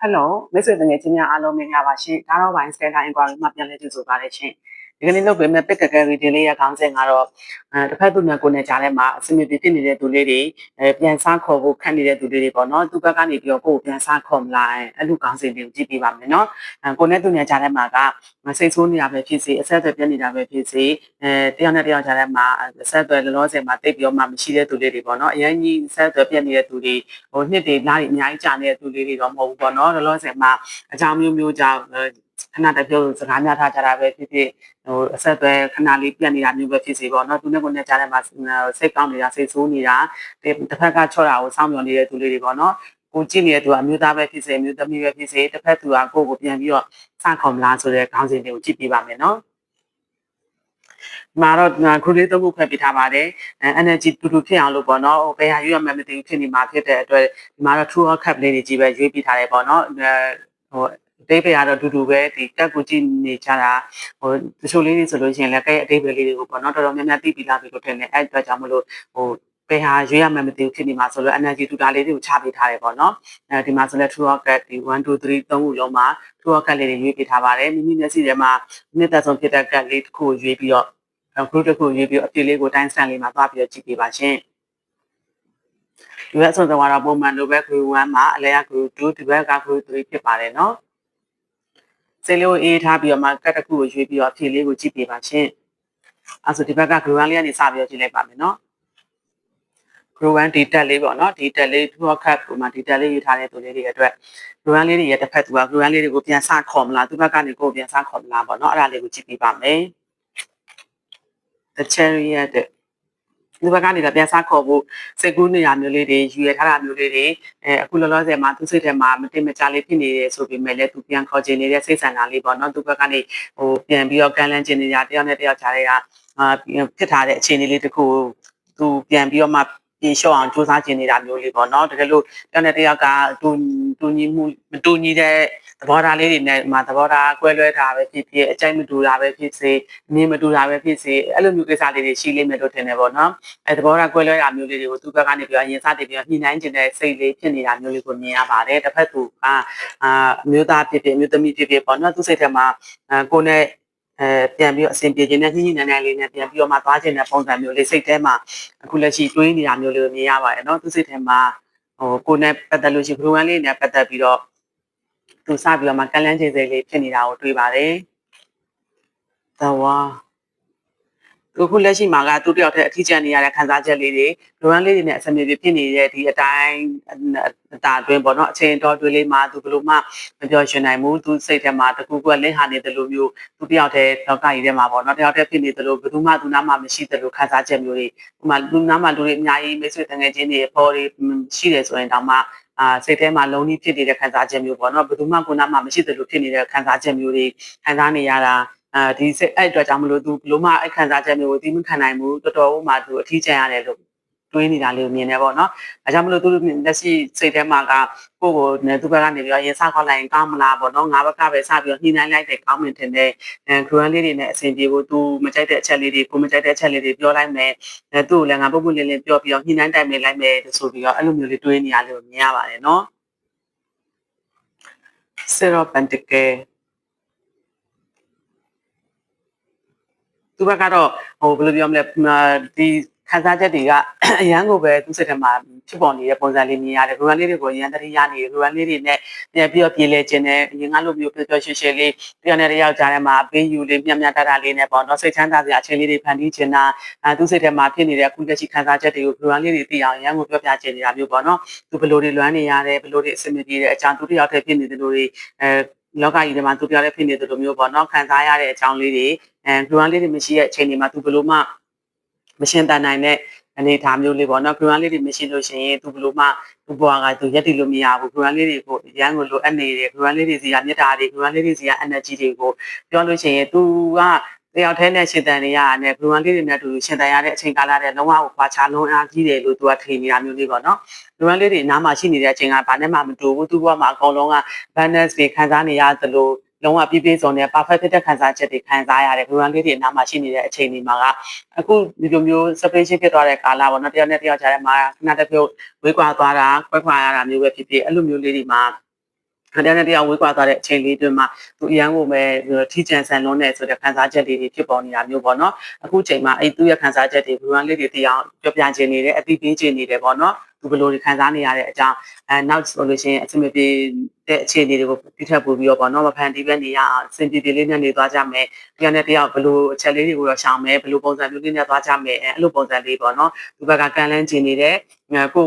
ဟယ်လိုမိတ်ဆွေတငယ်ချင်းများအားလုံးမင်္ဂလာပါရှင်ဒါတော့ပိုင်း Scatter Inquiry မှာပြန်လည်ကြိုဆိုပါရရှင် ဒီကနေ့လုပ်ပေးမယ့် pick a carry ဒီလေးရဲ့ခေါင်းစဉ်ကတော့အဲတစ်ဖက်သူနဲ့ကိုယ်နဲ့ကြားထဲမှာအဆင်ပြေဖြစ်နေတဲ့သူလေးတွေအဲပြန်စားခေါ်ဖို့ခန့်နေတဲ့သူလေးတွေပေါ့နော်သူဘက်ကနေပြီးတော့ကိုယ်ပြန်စားခေါ်မလားအဲ့လိုခေါင်းစဉ်လေးကိုကြည့်ပြပါမယ်နော်အဲကိုယ်နဲ့သူနဲ့ကြားထဲမှာကစိတ်ဆိုးနေတာပဲဖြစ်စေအဆက်အသွယ်ပြတ်နေတာပဲဖြစ်စေအဲတယောက်နဲ့တယောက်ကြားထဲမှာအဆက်အသွယ်လောလောဆယ်မှာတိတ်ပြီးတော့မှမရှိတဲ့သူလေးတွေပေါ့နော်အရင်ကြီးအဆက်အသွယ်ပြတ်နေတဲ့သူတွေဟိုနှစ်တွေလားတွေအများကြီးကြာနေတဲ့သူလေးတွေတော့မဟုတ်ဘူးပေါ့နော်လောလောဆယ်မှာအကြောင်းမျိုးမျိုးကြောင့် ခဏတပြုတ်စကားများထားကြတာပဲဖြစ်ဖြစ်ဟိုအဆက်အသွယ်ခဏလေးပြတ်နေတာမျိုးပဲဖြစ်စီပေါ့နော်သူနဲ့ကိုယ်နဲ့ကြားထဲမှာစိတ်ကောင်းနေတာစိတ်ဆိုးနေတာတစ်ဖက်ကချော့တာကိုစောင့်မျှော်နေတဲ့သူလေးတွေပေါ့နော်ကိုကြည့်နေတဲ့သူကအမျိုးသားပဲဖြစ်စေအမျိုးသမီးပဲဖြစ်စေတစ်ဖက်သူကကိုယ့်ကိုပြန်ပြီးတော့စခေါ်မလားဆိုတဲ့ခေါင်းစဉ်တွေကိုကြည့်ပြပါမယ်နော်မှာတော့ခုလေးသုံးခုခွဲပြထားပါတယ် energy တူတူဖြစ်အောင်လို့ပေါ့နော်ဟိုဘယ်ဟာရွေးရမှမသိဘူးဖြစ်နေမှာဖြစ်တဲ့အတွက်ဒီမှာတော့ true or cap လေးတွေကြီးပဲရွေးပြထားတယ်ပေါ့နော်ဟို အတိတ်ပဲကတော့အတူတူပဲဒီတက်ကိုကြည့်နေကြတာဟိုတချို့လေးတွေဆိုလို့ရှိရင်လည်းကဲအတိတ်ပဲလေးတွေကိုပေါ့နော်တော်တော်များများသိပြီးလာပြီလို့ထင်တယ်အဲ့အတွက်ကြောင့်မလို့ဟိုဘယ်ဟာရွေးရမှမသိဘူးဖြစ်နေမှာဆိုတော့ energy တူတာလေးတွေကိုချပေးထားတယ်ပေါ့နော်အဲဒီမှာဆိုလဲ true or cap ဒီ1 2 3 3ခုလုံးမှာ true or cap လေးတွေရွေးပေးထားပါတယ်မိမိမျက်စိထဲမှာနှစ်သက်ဆုံးဖြစ်တဲ့ cap လေးတစ်ခုကိုရွေးပြီးတော့ group တစ်ခုရွေးပြီးအပြည့်လေးကို time stamp လေးမှာသွားပြီးတော့ကြည့်ပေးပါရှင်ဒီဘက်ဆုံးသွားတော့ပုံမှန်လိုပဲ group 1မှာအလဲက group 2ဒီဘက်က group 3ဖြစ်ပါတယ်နော် စိတ်လေးကိုအေးထားပြီးတော့မှကတ်တစ်ခုကိုရွေးပြီးတော့အဖြေလေးကိုကြည့်ပေးပါရှင်အဲဆိုဒီဘက်က group 1လေးကနေစပြီးတော့ကြည့်လိုက်ပါမယ်နော် group 1ဒီတက်လေးပေါ့နော်ဒီတက်လေး two cut ကိုမှဒီတက်လေးရေးထားတဲ့သူလေးတွေအတွက် group 1လေးတွေရဲ့တစ်ဖက်သူက group 1လေးတွေကိုပြန်စခေါ်မလားသူဘက်ကနေကိုပြန်စခေါ်မလားပေါ့နော်အဲ့ဒါလေးကိုကြည့်ပေးပါမယ် the chariot တဲ့ ဒီဘက်ကနေလည်းပြန်စားခေါ်ဖို့စိတ်ကူးနေရမျိုးလေးတွေယူရထားတာမျိုးလေးတွေအဲအခုလောလောဆယ်မှာသူစိတ်ထဲမှာမတင်မကြလေးဖြစ်နေတယ်ဆိုပေမဲ့လည်းသူပြန်ခေါ်ခြင်းနေတဲ့စိတ်ဆန္ဒလေးပေါ့နော်သူဘက်ကနေဟိုပြန်ပြီးတော့ကန်လန်းခြင်းနေရတယောက်နဲ့တယောက်ကြားတွေကအာဖြစ်ထားတဲ့အခြေအနေလေးတခုသူပြန်ပြီးတော့မှ ပြေလျှော့အောင်စူးစမ်းခြင်းနေတာမျိုးလေးပေါ့နော်တကယ်လို့တယောက်နဲ့တယောက်ကတူတူညီမှုမတူညီတဲ့သဘောထားလေးတွေနဲ့မှာသဘောထားကွဲလွဲတာပဲဖြစ်ဖြစ်အကြိုက်မတူတာပဲဖြစ်စေအမြင်မတူတာပဲဖြစ်စေအဲ့လိုမျိုးကိစ္စလေးတွေရှိလိမ့်မယ်လို့ထင်တယ်ပေါ့နော်အဲသဘောထားကွဲလွဲတာမျိုးလေးတွေကိုသူ့ဘက်ကနေပြီးရင်စတင်ပြီးညှိနှိုင်းခြင်းတဲ့စိတ်လေးဖြစ်နေတာမျိုးလေးကိုမြင်ရပါတယ်တစ်ဖက်သူကအာအမျိုးသားဖြစ်ဖြစ်အမျိုးသမီးဖြစ်ဖြစ်ပေါ့နော်သူ့စိတ်ထဲမှာကိုယ်နဲ့ အဲပြန်ပြီးတော့အဆင်ပြေခြင်းနဲ့ညှိညှိနှိုင်းနှိုင်းလေးနဲ့ပြန်ပြီးတော့မှသွားခြင်းတဲ့ပုံစံမျိုးလေးစိတ်ထဲမှာအခုလက်ရှိတွေးနေတာမျိုးလေးကိုမြင်ရပါတယ်เนาะသူစိတ်ထဲမှာဟိုကိုယ်နဲ့ပတ်သက်လို့ရှိရင် group 1လေးနဲ့ပတ်သက်ပြီးတော့သူစပြီးတော့မှကလန်းချိန်စိတ်လေးဖြစ်နေတာကိုတွေ့ပါတယ်။သဝါ သူခုလက်ရှိမှာကသူတယောက်တည်းအထီးကျန်နေရတဲ့ခံစားချက်လေးတွေလိုရန်လေးတွေနဲ့အဆင်ပြေဖြစ်နေတဲ့ဒီအတိုင်းအတာအတွင်းပေါ့နော်အချိန်တော်တွေလေးမှာသူဘယ်လိုမှမပြောရှင်နိုင်ဘူးသူစိတ်ထဲမှာတကူကူလင်းဟာနေတယ်လို့မျိုးသူတယောက်တည်းတော့ကကြီးထဲမှာပေါ့နော်တယောက်တည်းဖြစ်နေတယ်လို့ဘယ်သူမှသူနာမှမရှိတယ်လို့ခံစားချက်မျိုးတွေဥမာလူနာမှလူတွေအများကြီးမိတ်ဆွေတငယ်ချင်းတွေပေါ်တွေရှိတယ်ဆိုရင်တောင်မှအာစိတ်ထဲမှာလုံးကြီးဖြစ်နေတဲ့ခံစားချက်မျိုးပေါ့နော်ဘယ်သူမှကိုနာမှမရှိတယ်လို့ဖြစ်နေတဲ့ခံစားချက်မျိုးတွေခံစားနေရတာ အဲဒီစိတ်အဲ့အတွက်ကြောင့်မလို့သူဘလို့မှအဲ့ခံစားချက်မျိုးကိုသိမခံနိုင်ဘူးတော်တော်မှသူအထီးကျန်ရတယ်လို့တွေးနေတာလေးကိုမြင်နေပေါ့နော်။အဲကြောင့်မလို့သူလက်ရှိစိတ်ထဲမှာကကိုယ့်ကိုသူဘက်ကနေပြီးတော့ရင်ဆောက်ခေါက်လိုက်ရင်ကောင်းမလားပေါ့နော်။ငါဘက်ကပဲစပြီးတော့ညှိနှိုင်းလိုက်တဲ့ကောင်းမြင်တဲ့အဲ grant လေးတွေနဲ့အဆင်ပြေဖို့သူမကြိုက်တဲ့အချက်လေးတွေကိုမကြိုက်တဲ့အချက်လေးတွေပြောလိုက်မယ်။အဲသူ့ကိုလည်းငါပုတ်ပုတ်လင်းလင်းပြောပြီးတော့ညှိနှိုင်းတိုင်ပင်လိုက်မယ်ဆိုပြီးတော့အဲ့လိုမျိုးလေးတွေးနေရလို့မြင်ရပါတယ်နော်။ Zero Pentacle သူဘက်ကတော့ဟိုဘယ်လိုပြောမလဲဒီခံစားချက်တွေကအရန်ကိုပဲသူ့စိတ်ထဲမှာဖြစ်ပေါ်နေတဲ့ပုံစံလေးမြင်ရတယ်။ rural လေးတွေကိုအရန်တတိယနေ rural လေးတွေနဲ့ပြန်ပြီးတော့ပြေလဲခြင်းနဲ့အရင်ကလိုမျိုးပျော်ပျော်ရွှင်ရွှင်လေးတရားနဲ့တရားကြားထဲမှာပေးယူလေးမြတ်မြတ်တတလေးနဲ့ပေါ့နော်စိတ်ချမ်းသာစရာအချိန်လေးတွေဖန်တီးခြင်းနာအဲသူ့စိတ်ထဲမှာဖြစ်နေတဲ့အခုလက်ရှိခံစားချက်တွေကို rural လေးတွေသိအောင်အရန်ကိုပြောပြခြင်းနေတာမျိုးပေါ့နော်။သူဘယ်လိုတွေလွမ်းနေရတယ်ဘယ်လိုတွေအဆင်မပြေတဲ့အကြောင်းသူတယောက်တည်းဖြစ်နေတယ်လို့တွေအဲလောကကြီးထဲမှာသူပြောတဲ့ဖြစ်နေတယ်လို့မျိုးပေါ့နော်ခံစားရတဲ့အကြောင်းလေးတွေ အဲ ground လေးတွေမရှိတဲ့အချိန်တွေမှာသူဘယ်လိုမှမရှင်းတန်နိုင်တဲ့အနေအထားမျိုးလေးပေါ့နော် ground လေးတွေမရှိလို့ရှိရင်သူဘယ်လိုမှသူ့ဘဝကသူရက်တည်လို့မရဘူး ground လေးတွေကိုရန်ကိုလိုအပ်နေတယ် ground လေးတွေစီကမြတ်တာတွေ ground လေးတွေစီက energy တွေကိုပြောလို့ရှိရင်သူကတယောက်တည်းနဲ့ရှင်တန်နေရတာနဲ့ ground လေးတွေနဲ့တူရှင်တန်ရတဲ့အချိန်ကာလတဲ့လုံးဝကိုခွာခြားလုံးအားကြီးတယ်လို့သူကထင်နေတာမျိုးလေးပေါ့နော် ground လေးတွေနားမှာရှိနေတဲ့အချိန်ကဘာနဲ့မှမတူဘူးသူ့ဘဝမှာအကုန်လုံးက balance တွေခံစားနေရသလို လုံးဝပြည့်ပြည့်စုံတဲ့ perfect ဖြစ်တဲ့ခံစားချက်တွေခံစားရတယ် program လေးတွေအနားမှာရှိနေတဲ့အချိန်ဒီမှာကအခုဒီလိုမျိုး separation ဖြစ်သွားတဲ့ကာလပေါ့နော်တယောက်နဲ့တယောက်ကြားထဲမှာခဏတစ်ပြုတ်ဝေးကွာသွားတာခွဲခွာရတာမျိုးပဲဖြစ်ဖြစ်အဲ့လိုမျိုးလေးတွေမှာတန်းနဲ့တရားဝေးကွာသွားတဲ့အချိန်လေးတွင်မှာသူအရန်ကိုပဲထိကြံဆန်လုံးနေဆိုတဲ့ခံစားချက်လေးတွေဖြစ်ပေါ်နေတာမျိုးပေါ့နော်အခုချိန်မှာအဲ့သူ့ရဲ့ခံစားချက်တွေဘူရန်လေးတွေတရားပြောပြခြင်းနေတယ်အတိပေးခြင်းနေတယ်ပေါ့နော်သူ ဘယ်လိုတွေခံစားနေရတဲ့အကြောင်းအဲနောက်ဆိုလို့ရှိရင်အဆင်မပြေတဲ့အခြေအနေတွေကိုပြထပ်ပို့ပြီးတော့ပေါ့နော်မဖန်တီးပဲနေရအောင်အဆင်ပြေပြေလေးနဲ့နေသွားကြမယ်တရားနဲ့တရားဘယ်လိုအချက်လေးတွေကိုတော့ရှောင်မယ်ဘယ်လိုပုံစံမျိုးလေးနဲ့သွားကြမယ်အဲအဲ့လိုပုံစံလေးပေါ့နော်သူဘက်ကကန်လန်းကျင်နေတဲ့ကိုယ့်ကို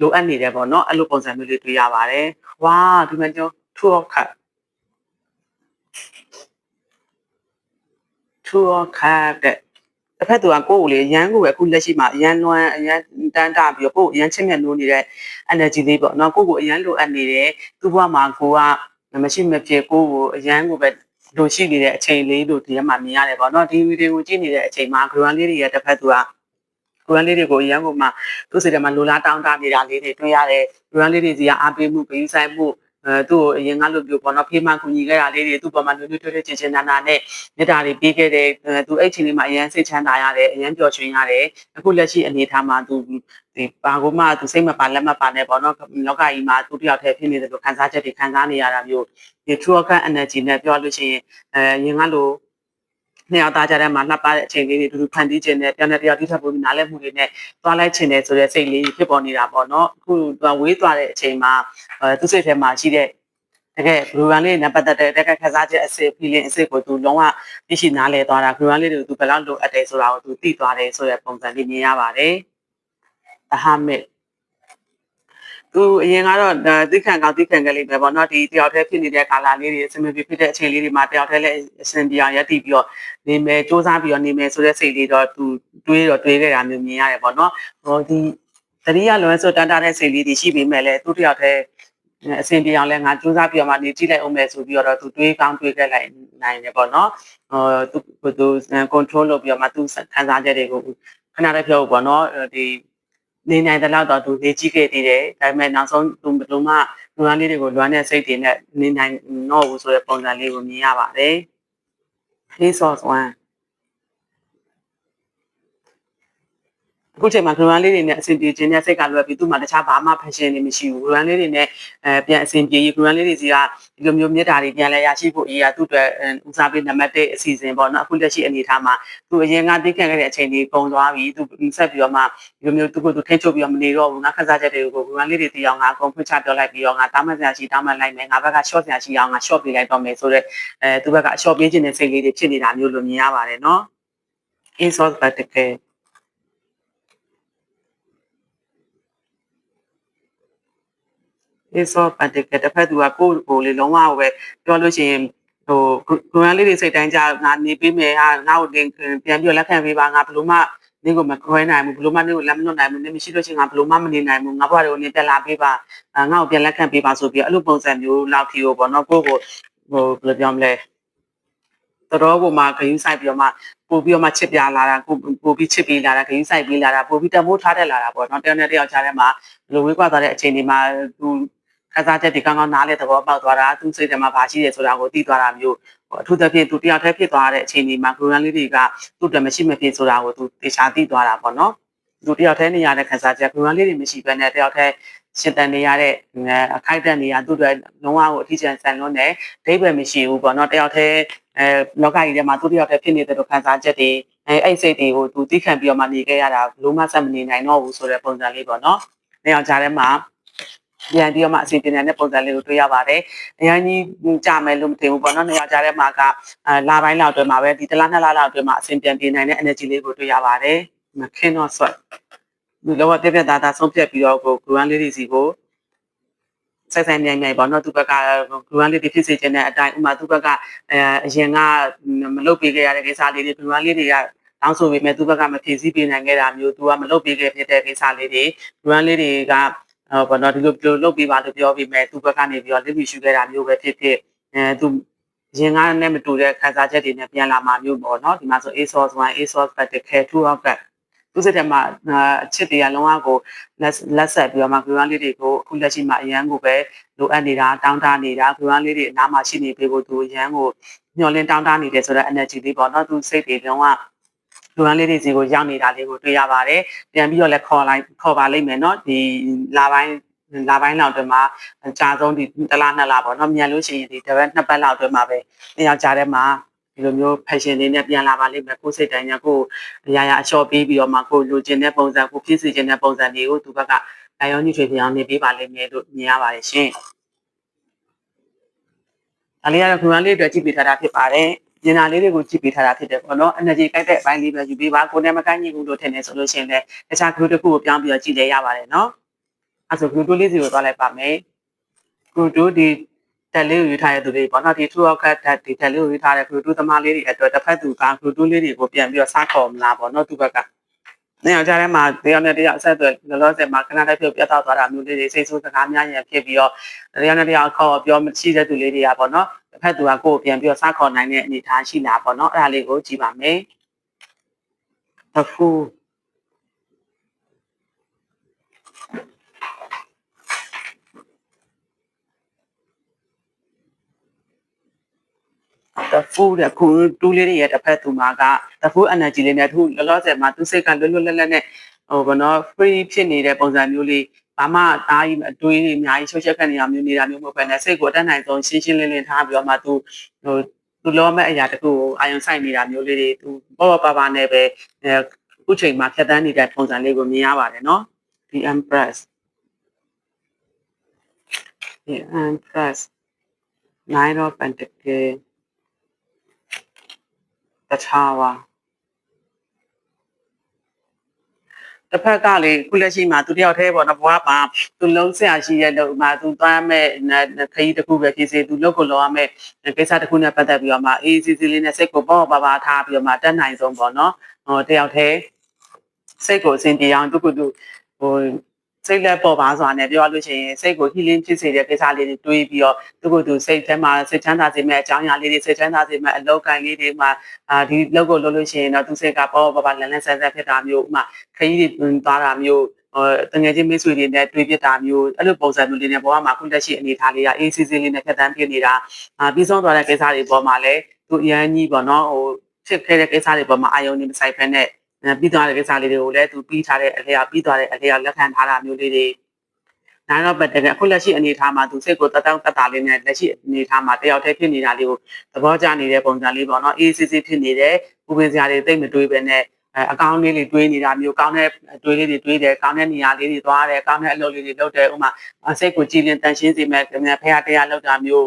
လိုအပ်နေတယ်ပေါ့နော်အဲ့လိုပုံစံမျိုးလေးတွေ့ရပါတယ်ဝါဒီမှာကျွန်တော် two of cup two of cup တဲ့တ စ်ဖက်သူကကိုယ့်ကိုလေရမ်းကိုပဲအခုလက်ရှိမှာအရန်လွမ်းအရန်တန်းတာပြီးတော့ကိုယ့်ကိုအရန်ချစ်မြတ်နိုးနေတဲ့ energy လေးပေါ့နော်ကိုယ့်ကိုအရန်လိုအပ်နေတယ်သူ့ဘဝမှာကိုကမရှိမဖြစ်ကိုယ့်ကိုအရန်ကိုပဲလိုရှိနေတဲ့အချိန်လေးတို့ဒီထဲမှာမြင်ရတယ်ပေါ့နော်ဒီဗီဒီယိုကိုကြည့်နေတဲ့အချိန်မှာ ground လေးတွေရဲ့တစ်ဖက်သူကကိုရန်လေးတွေကိုရန်ကုန်မှာသူ့စိတ်ထဲမှာလိုလားတောင်းတနေတာလေးတွေတွေ့ရတယ်။ကိုရန်လေးတွေစီကအားပေးမှုပေးဆိုင်မှု အဲသူ့ကိုအရင်ကလိုမျိုးပေါ့နော်ဖေးမှကူညီခဲ့တာလေးတွေသူ့ပေါ်မှာလွတ်လွတ်ထွတ်ထွတ်ချင်းချင်းနာနာနဲ့မေတ္တာတွေပေးခဲ့တယ်သူအဲ့ချိန်လေးမှာအရင်စိတ်ချမ်းသာရတယ်အရင်ပျော်ရွှင်ရတယ်အခုလက်ရှိအနေအထားမှာသူဒီဘာကိုမှသူစိတ်မပါလက်မပါနဲ့ပေါ့နော်လောကကြီးမှာသူတယောက်တည်းဖြစ်နေတယ်လို့ခံစားချက်တွေခံစားနေရတာမျိုးဒီ true energy နဲ့ပြောလို့ရှိရင်အဲရင်ကလို နှစ်ယောက်သားကြတဲ့မှာလှပတဲ့အချိန်လေးတွေတူတူဖန်တီးခြင်းနဲ့ပြောင်းတဲ့တရားတိထပ်ဖို့နားလည်မှုတွေနဲ့သွားလိုက်ခြင်းနဲ့ဆိုတဲ့စိတ်လေးဖြစ်ပေါ်နေတာပေါ့နော်အခုသူဝေးသွားတဲ့အချိန်မှာအဲသူစိတ်ထဲမှာရှိတဲ့တကယ် program လေးနဲ့ပတ်သက်တဲ့တကယ်ခန်းစားချက်အစစ် feeling အစစ်ကိုသူလုံးဝသိရှိနားလည်သွားတာ program လေးတွေကိုသူဘယ်လောက်လိုအပ်တယ်ဆိုတာကိုသူသိသွားတယ်ဆိုတဲ့ပုံစံလေးမြင်ရပါတယ်။တဟာမစ် သူအရင်ကတော့သိခံကောင်းသိခံကြလိမ့်မယ်ပေါ့နော်ဒီတယောက်တည်းဖြစ်နေတဲ့ကာလလေးတွေအဆင်မပြေဖြစ်တဲ့အချိန်လေးတွေမှာတယောက်တည်းလည်းအဆင်ပြေအောင်ရပ်တည်ပြီးတော့နေမယ်စူးစမ်းပြီးတော့နေမယ်ဆိုတဲ့စိတ်လေးတော့သူတွေးတော့တွေးခဲ့တာမျိုးမြင်ရတယ်ပေါ့နော်ဟိုဒီတတိယလွန်ဆိုတန်တာတဲ့စိတ်လေးတွေရှိပေမဲ့လည်းသူတယောက်တည်းအဆင်ပြေအောင်လဲငါစူးစမ်းပြီးတော့မှနေကြည့်လိုက်အောင်မယ်ဆိုပြီးတော့သူတွေးကောင်းတွေးခဲ့လိုက်နိုင်တယ်ပေါ့နော်ဟိုသူသူ control လုပ်ပြီးတော့မှသူခံစားချက်တွေကိုခဏတည်းပြောပေါ့နော်ဒီ နေနိုင်တဲ့လောက်တော့သူနေကြည့်ခဲ့သေးတယ်ဒါပေမဲ့နောက်ဆုံးသူဘယ်လိုမှလူရန်လေးတွေကိုလွမ်းတဲ့စိတ်တွေနဲ့နေနိုင်တော့ဘူးဆိုတဲ့ပုံစံလေးကိုမြင်ရပါတယ် resource 1 အခုချိန်မှာ ground လေးတွေနဲ့အဆင်ပြေခြင်းနဲ့စိတ်ကလွယ်ပြီးသူ့မှာတခြားဘာမှ passion တွေမရှိဘူး ground လေးတွေနဲ့အဲပြန်အဆင်ပြေရေး ground လေးတွေစီကဒီလိုမျိုးမြတ်တာတွေပြန်လဲရရှိဖို့အရေးကသူ့အတွက်ဦးစားပေးနံပါတ်1အစီအစဉ်ပေါ့နော်အခုလက်ရှိအနေအထားမှာသူအရင်ကသိခံခဲ့တဲ့အချိန်လေးပုံသွားပြီးသူဆက်ပြီးတော့မှဒီလိုမျိုးသူကိုသူထိန်းချုပ်ပြီးတော့မနေတော့ဘူးငါခန်းစားချက်တွေကို ground လေးတွေတည်အောင်ငါအကုန်ဖွင့်ချပြောလိုက်ပြီးတော့ငါတားမှတ်စရာရှိတားမှတ်လိုက်မယ်ငါဘက်က short စရာရှိအောင်ငါ short ပေးလိုက်တော့မယ်ဆိုတော့အဲသူဘက်က short ပေးခြင်းတဲ့စိတ်လေးတွေဖြစ်နေတာမျိုးလိုမြင်ရပါတယ်နော် insource vertical အေးစောပ တ်တကတစ်ဖက်သူကကိုယ့်ကိုယ်လေးလုံးဝပဲပြောလို့ရှိရင်ဟိုဂရန်လေးတွေစိတ်တိုင်းကြငါနေပေးမယ်ဟာငါ့ကိုတင်ပြန်ပြီးလက်ခံပေးပါငါဘလို့မှနင့်ကိုမခွဲနိုင်ဘူးဘလို့မှနင့်ကိုလက်မလွတ်နိုင်ဘူးနင့်မရှိလို့ရှိရင်ငါဘလို့မှမနေနိုင်ဘူးငါဘွားတွေကိုနင့်ပြန်လာပေးပါငါ့ကိုပြန်လက်ခံပေးပါဆိုပြီးအဲ့လိုပုံစံမျိုးလောက်ထီကိုပေါ့နော်ကိုယ့်ကိုဟိုဘယ်လိုပြောမလဲတော်ကိုမှဂယုဆိုင်ပြီးတော့မှပို့ပြီးတော့မှချစ်ပြလာတာကိုပို့ပြီးချစ်ပြီးလာတာဂယုဆိုင်ပြီးလာတာပို့ပြီးတမိုးထားတက်လာတာပေါ့နော်တယောက်နဲ့တယောက်ကြားထဲမှာဘယ်လိုဝေးကွာသွားတဲ့အချိန်ဒီမှာသူ ခစားချက်တွေကောင်းကောင်းနားလဲသဘောပေါက်သွားတာသူစိတ်ထဲမှာဘာရှိတယ်ဆိုတာကိုသိသွားတာမျိုးအထူးသဖြင့်သူတယောက်တည်းဖြစ်သွားတဲ့အချိန်ဒီမှာ program လေးတွေကသူ့အတွက်မရှိမဖြစ်ဆိုတာကိုသူတေချာသိသွားတာပေါ့နော်သူတယောက်တည်းနေရတဲ့ခစားချက် program လေးတွေမရှိဘဲနဲ့တယောက်တည်းရှင်းတန်နေရတဲ့အခိုက်အတန့်နေရသူ့အတွက်လုံးဝကိုအထီးကျန်ဆန်လွန်းတယ်ဒိဗယ်မရှိဘူးပေါ့နော်တယောက်တည်းအဲလောကကြီးထဲမှာသူတယောက်တည်းဖြစ်နေတဲ့လို့ခံစားချက်တွေအဲအဲ့စိတ်တွေကိုသူသိခံပြီးတော့မှနေခဲ့ရတာဘလို့မှဆက်မနေနိုင်တော့ဘူးဆိုတဲ့ပုံစံလေးပေါ့နော်။နေအောင်ကြားထဲမှာ ပြန်ပြီးတော့မှအစီအစဉ်တဲ့ပုံစံလေးကိုတွေ့ရပါတယ်။အရင်ကြီးကြမယ်လို့မထင်ဘူးပေါ့နော်။နေရာကြားထဲမှာကလာပိုင်းလောက်အတွင်းမှာပဲဒီတလားနှစ်လလောက်အတွင်းမှာအစီအပြန်ပြေနိုင်တဲ့ energy လေးကိုတွေ့ရပါတယ်။မခင်းတော့ဆွတ်ဒီလောကပြပြသားသားဆုံးဖြတ်ပြီးတော့ကို ground လေးတွေစီကိုဆက်ဆိုင်နိုင်နိုင်ပေါ့နော်သူဘက်က ground လေးတွေဖြစ်စေခြင်းတဲ့အတိုင်းဥမာသူဘက်ကအဲအရင်ကမလုပ်ပေးခဲ့ရတဲ့ကိစ္စလေးတွေ ground လေးတွေကတောင်းဆိုပေမဲ့သူဘက်ကမဖြည့်ဆည်းပေးနိုင်ခဲ့တာမျိုးသူကမလုပ်ပေးခဲ့ဖြစ်တဲ့ကိစ္စလေးတွေ ground လေးတွေက ဟောပေါ့နော်ဒီလိုဒီလိုလုပ်ပေးပါလို့ပြောပြီးမဲ့သူဘက်ကနေပြီးတော့လက်ပြီးရှူခဲ့တာမျိုးပဲဖြစ်ဖြစ်အဲသူရင်ကားနဲ့မတူတဲ့ခန်းစားချက်တွေနဲ့ပြန်လာမှာမျိုးပေါ့နော်ဒီမှာဆို ASOS 1 ASOS ဘတ်တခဲ2 out ကသူစိတ်ထဲမှာအချစ်တွေကလုံးဝကိုလက်လက်ဆက်ပြီးတော့မှ ground လေးတွေကိုအခုလက်ရှိမှာအရန်ကိုပဲလိုအပ်နေတာတောင်းတနေတာ ground လေးတွေအနားမှာရှိနေပေးဖို့သူအရန်ကိုညှော်လင်းတောင်းတနေတယ်ဆိုတော့ energy လေးပေါ့နော်သူစိတ်တွေလုံးဝ လူရန်လေးတွေစီကိုရောက်နေတာလေးကိုတွေ့ရပါတယ်ပြန်ပြီးတော့လည်းခေါ်လိုက်ခေါ်ပါလိမ့်မယ်เนาะဒီလာပိုင်း လာပိုင်းလောက်အတွင်းမှာအကြာဆုံးဒီတစ်လနှစ်လပေါ့နော်မြန်လို့ရှိရင်ဒီတစ်ပတ်နှစ်ပတ်လောက်အတွင်းမှာပဲနှစ်ယောက်ကြားထဲမှာဒီလိုမျိုး fashion တွေနဲ့ပြန်လာပါလိမ့်မယ်ကိုယ်စိတ်တိုင်းညာကိုအရာရာအလျှော့ပေးပြီးတော့မှကိုလိုချင်တဲ့ပုံစံကိုဖြစ်စီချင်တဲ့ပုံစံတွေကိုသူဘက်ကလာရောညှိထွေပြောင်းနေပေးပါလိမ့်မယ်လို့မြင်ရပါတယ်ရှင်။ဒါလေးကတော့ခရမ်းလေးအတွက်ကြည့်ပေးထားတာဖြစ်ပါတယ်။ ညနာလေးတွေကိုကြည့်ပေးထားတာဖြစ်တယ်ပေါ့နော်။ energy ကိုက်တဲ့အပိုင်းလေးပဲယူပေးပါကိုယ်နဲ့မကိုက်ညီဘူးလို့ထင်နေဆိုလို့ရှိရင်လည်းတခြား group တစ်ခုကိုပြောင်းပြီးတော့ကြည့်လဲရပါတယ်နော်။အဲဆို group လေးစီကိုသွားလိုက်ပါမယ်။ group ဒီတက်လေးကိုယူထားတဲ့သူတွေပေါ့နော်ဒီ two of cut ဒီတက်လေးကိုယူထားတဲ့ group သမားလေးတွေအတွက်တစ်ဖက်သူက group လေးတွေကိုပြန်ပြီးတော့စားခေါ်မလားပေါ့နော်သူဘက်ကနေအောင်ကြားထဲမှာတယောက်နဲ့တယောက်အဆက်အသွယ်လောလောဆယ်မှာခဏတည်းပြုတ်ပြတ်သွားတာမျိုးလေးတွေစိတ်ဆိုးစကားများရင်ဖြစ်ပြီးတော့တယောက်နဲ့တယောက်ခေါ်ပြောမရှိတဲ့သူလေးတွေကပေါ့နော် တစ်ဖက်သူကကိုယ်ပြန်ပြီးတော့စားခေါ်နိုင်တဲ့အနေအထားရှိလားပေါ့နော်အဲ့ဒါလေးကိုကြည့်ပါမယ်တစ်ခုတဖူးတဲ့ခုတူးလေးတွေရဲ့တစ်ဖက်သူမှာကတဖူး energy လေးနဲ့သူလောလောဆယ်မှာသူစိတ်ကလွတ်လွတ်လပ်လပ်နဲ့ဟိုဘောနော် free ဖြစ်နေတဲ့ပုံစံမျိုးလေး ဘာမှအားကြီးအတွေးတွေအများကြီးရှုပ်ရှက်ခက်နေတာမျိုးနေတာမျိုးမဟုတ်ဘဲနဲ့စိတ်ကိုအတတ်နိုင်ဆုံးရှင်းရှင်းလင်းလင်းထားပြီးတော့မှသူဟိုသူလောမဲ့အရာတခုကိုအာရုံစိုက်နေတာမျိုးလေးတွေသူပေါ့ပေါ့ပါပါနဲ့ပဲအခုချိန်မှာဖြတ်တန်းနေတဲ့ပုံစံလေးကိုမြင်ရပါတယ်နော်ဒီ empress ဒီ empress nine of pentacles တခြားပါ တစ်ဖက်ကလေခုလက်ရှိမှာသူတယောက်တည်းပေါ့နော်ဘွားပါသူလုံးဆရာရှိရဲ့လို့မှာသူသွားမဲ့ခရီးတစ်ခုပဲဖြစ်စေသူလုတ်ကိုလောရမဲ့ကိစ္စတစ်ခုနဲ့ပတ်သက်ပြီးတော့မှအေးစီစီလေးနဲ့စိတ်ကိုပေါ့ပါပါထားပြီးတော့မှတက်နိုင်ဆုံးပေါ့နော်ဟိုတယောက်တည်းစိတ်ကိုအစဉ်ပြေအောင်သူကသူဟို စိတ်လက်ပေါ်ပါဆိုတာနဲ့ပြောရလို့ရှိရင်စိတ်ကို healing ဖြစ်စေတဲ့ကိစ္စလေးတွေတွေးပြီးတော့သူကသူစိတ်ထဲမှာစိတ်ချမ်းသာစေမဲ့အကြောင်းအရာလေးတွေစိတ်ချမ်းသာစေမဲ့အလောက်ကိုင်းလေးတွေမှာအာဒီလောက်ကိုလုပ်လို့ရှိရင်တော့သူစိတ်ကပေါ်ပေါ်ပါလန်လန်ဆန်းဆန်းဖြစ်တာမျိုးဥမာခရီးတွေသွားတာမျိုးဟိုတငယ်ချင်းမိတ်ဆွေတွေနဲ့တွေ့ပြတာမျိုးအဲ့လိုပုံစံမျိုးလေးနဲ့ပေါ်မှာခုလက်ရှိအနေထားလေးကအေးစီစီလေးနဲ့ဖြတ်တန်းပြနေတာအာပြီးဆုံးသွားတဲ့ကိစ္စတွေပေါ်မှာလည်းသူအရန်ကြီးပေါ့နော်ဟိုဖြစ်ခဲ့တဲ့ကိစ္စတွေပေါ်မှာအာယုံနေမဆိုင်ဖက်နဲ့ ပြီးသွားတဲ့ကိစ္စလေးတွေကိုလည်းသူပြီးထားတဲ့အလျောက်ပြီးသွားတဲ့အလျောက်လက်ခံထားတာမျိုးလေးတွေနားတော့ပတ်တကအခုလက်ရှိအနေအထားမှာသူစိတ်ကိုတတောင်းတတာလေးနဲ့လက်ရှိအနေအထားမှာတယောက်တည်းဖြစ်နေတာလေးကိုသဘောကျနေတဲ့ပုံစံလေးပေါ့နော်အေးစစ်စစ်ဖြစ်နေတယ်ပူပင်စရာတွေသိမ့်မတွေးပဲနဲ့အကောင်းလေးတွေတွေးနေတာမျိုးကောင်းတဲ့တွေးလေးတွေတွေးတယ်ကောင်းတဲ့နေရာလေးတွေသွားတယ်ကောင်းတဲ့အလုပ်လေးတွေလုပ်တယ်ဥမာစိတ်ကိုကြည်လင်တန်ရှင်းစေမဲ့ဖះတရားလုပ်တာမျိုး